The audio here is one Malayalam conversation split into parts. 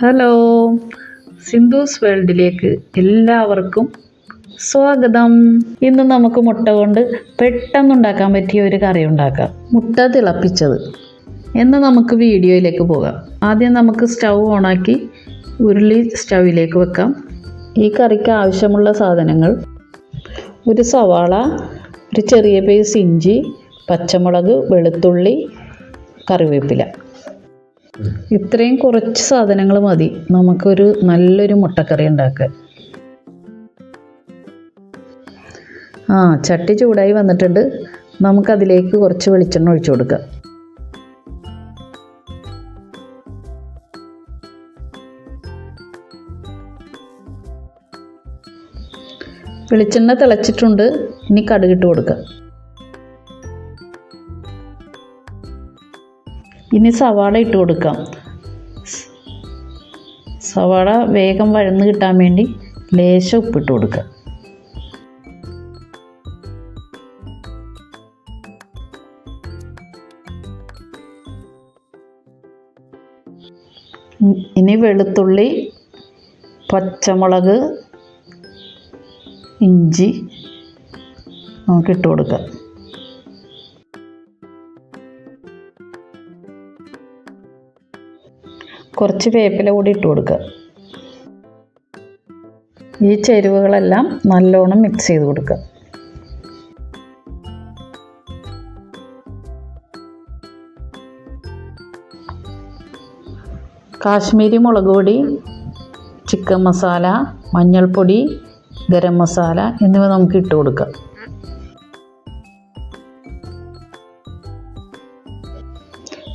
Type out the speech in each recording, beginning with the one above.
ഹലോ സിന്ധൂസ് വേൾഡിലേക്ക് എല്ലാവർക്കും സ്വാഗതം. ഇന്ന് നമുക്ക് മുട്ട കൊണ്ട് പെട്ടെന്ന് ഉണ്ടാക്കാൻ പറ്റിയ ഒരു കറി ഉണ്ടാക്കാം. മുട്ട തിളപ്പിച്ചത്. എന്ന് നമുക്ക് വീഡിയോയിലേക്ക് പോകാം. ആദ്യം നമുക്ക് സ്റ്റൗ ഓണാക്കി ഉരുളി സ്റ്റൗവിലേക്ക് വെക്കാം. ഈ കറിക്ക് ആവശ്യമുള്ള സാധനങ്ങൾ ഒരു സവാള ഒരു ചെറിയ പേസ് ഇഞ്ചി പച്ചമുളക് വെളുത്തുള്ളി കറിവേപ്പില. ഇത്രയും കുറച്ച് സാധനങ്ങൾ മതി. നമുക്കൊരു നല്ലൊരു മുട്ടക്കറി ഉണ്ടാക്കാൻ. ആ ചട്ടി ചൂടായി വന്നിട്ടുണ്ട്. നമുക്കതിലേക്ക് കുറച്ച് വെളിച്ചെണ്ണ ഒഴിച്ചു കൊടുക്കാം. വെളിച്ചെണ്ണ തിളച്ചിട്ടുണ്ട്. ഇനി കടുകിട്ട് കൊടുക്കാം. ഇനി സവാള ഇട്ട് കൊടുക്കാം. സവാള വേഗം വഴന്ന് കിട്ടാൻ വേണ്ടി ലേശം ഉപ്പിട്ട് കൊടുക്കുക ഇനി വെളുത്തുള്ളി പച്ചമുളക് ഇഞ്ചി നമുക്ക് ഇട്ട് കൊടുക്കാം. കുറച്ച് വേപ്പില കൂടി ഇട്ട് കൊടുക്കുക. ഈ ചേരുവകളെല്ലാം നല്ലോണം മിക്സ് ചെയ്ത് കൊടുക്കുക. കാശ്മീരി മുളക് പൊടി ചിക്കൻ മസാല മഞ്ഞൾപ്പൊടി ഗരം മസാല എന്നിവ നമുക്ക് ഇട്ട് കൊടുക്കാം.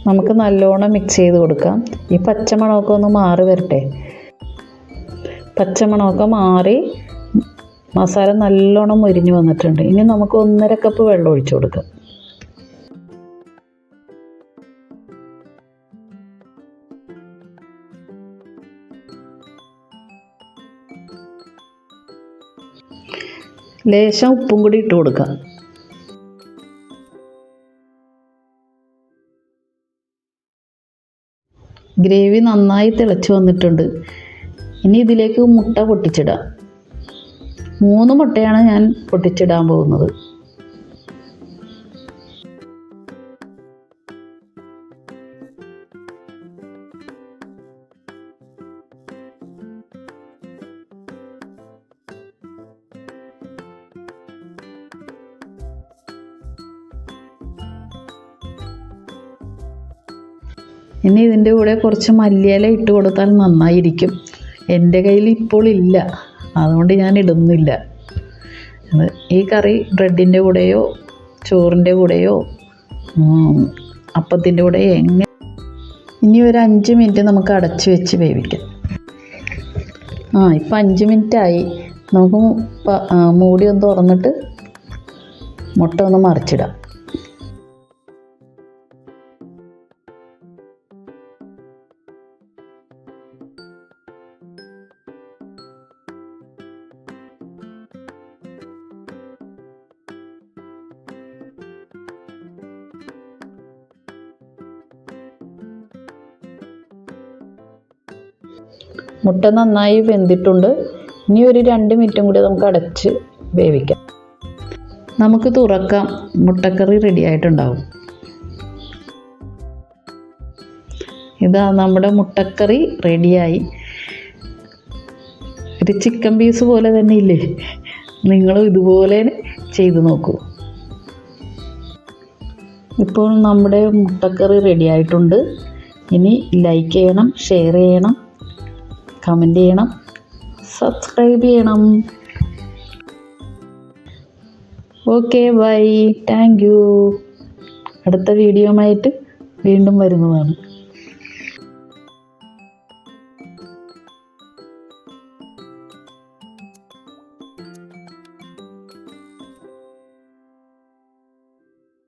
നമുക്ക് നല്ലോണം മിക്സ് ചെയ്ത് കൊടുക്കാം. ഈ പച്ചമണമൊക്കെ ഒന്ന് മാറി വരട്ടെ. പച്ചമണമൊക്കെ മാറി മസാല നല്ലോണം മുരിഞ്ഞ് വന്നിട്ടുണ്ട്. ഇനി നമുക്ക് ഒന്നര കപ്പ് വെള്ളം ഒഴിച്ചു കൊടുക്കാം. ലേശം ഉപ്പും കൂടി ഇട്ട് കൊടുക്കാം. ഗ്രേവി നന്നായി തിളച്ച് വന്നിട്ടുണ്ട്. ഇനി ഇതിലേക്ക് മുട്ട പൊട്ടിച്ചിടാം. മൂന്ന് മുട്ടയാണ് ഞാൻ പൊട്ടിച്ചിടാൻ പോകുന്നത്. ഇനി ഇതിന്റെ കൂടെ കുറച്ച് മല്ലിയില ഇട്ട് കൊടുത്താൽ നന്നായിരിക്കും. എന്റെ കയ്യിൽ ഇപ്പോൾ ഇല്ല. അതുകൊണ്ട് ഞാൻ ഇടുന്നില്ല. ഈ കറി ബ്രെഡിന്റെ കൂടെയോ ചോറിന്റെ കൂടെയോ അപ്പത്തിന്റെ കൂടെ എങ്ങനെ ഇനി ഒരു അഞ്ച് മിനിറ്റ് നമുക്ക് അടച്ച് വെച്ച് വേവിക്കാം. ആ ഇപ്പം അഞ്ച് മിനിറ്റ് ആയി നമുക്ക് മൂടി ഒന്ന് തുറന്നിട്ട് മുട്ട ഒന്ന് മറിച്ചിടാം. മുട്ട നന്നായി വെന്തിട്ടുണ്ട്. ഇനി ഒരു രണ്ട് മിനിറ്റും കൂടി നമുക്ക് അടച്ച് വേവിക്കാം. നമുക്ക് തുറക്കാം. മുട്ടക്കറി റെഡി ആയിട്ടുണ്ടാവും. ഇതാ നമ്മുടെ മുട്ടക്കറി റെഡിയായി ഒരു ചിക്കൻ പീസ് പോലെ തന്നെ ഇല്ലേ? നിങ്ങളും ഇതുപോലെ ചെയ്തു നോക്കൂ. ഇപ്പോൾ നമ്മുടെ മുട്ടക്കറി റെഡി ആയിട്ടുണ്ട്. ഇനി ലൈക്ക് ചെയ്യണം ഷെയർ ചെയ്യണം. കമന്റ് ചെയ്യണം. സബ്സ്ക്രൈബ് ചെയ്യണം. ഓക്കെ ബൈ താങ്ക് യു അടുത്ത വീഡിയോയുമായിട്ട് വീണ്ടും വരുന്നതാണ്.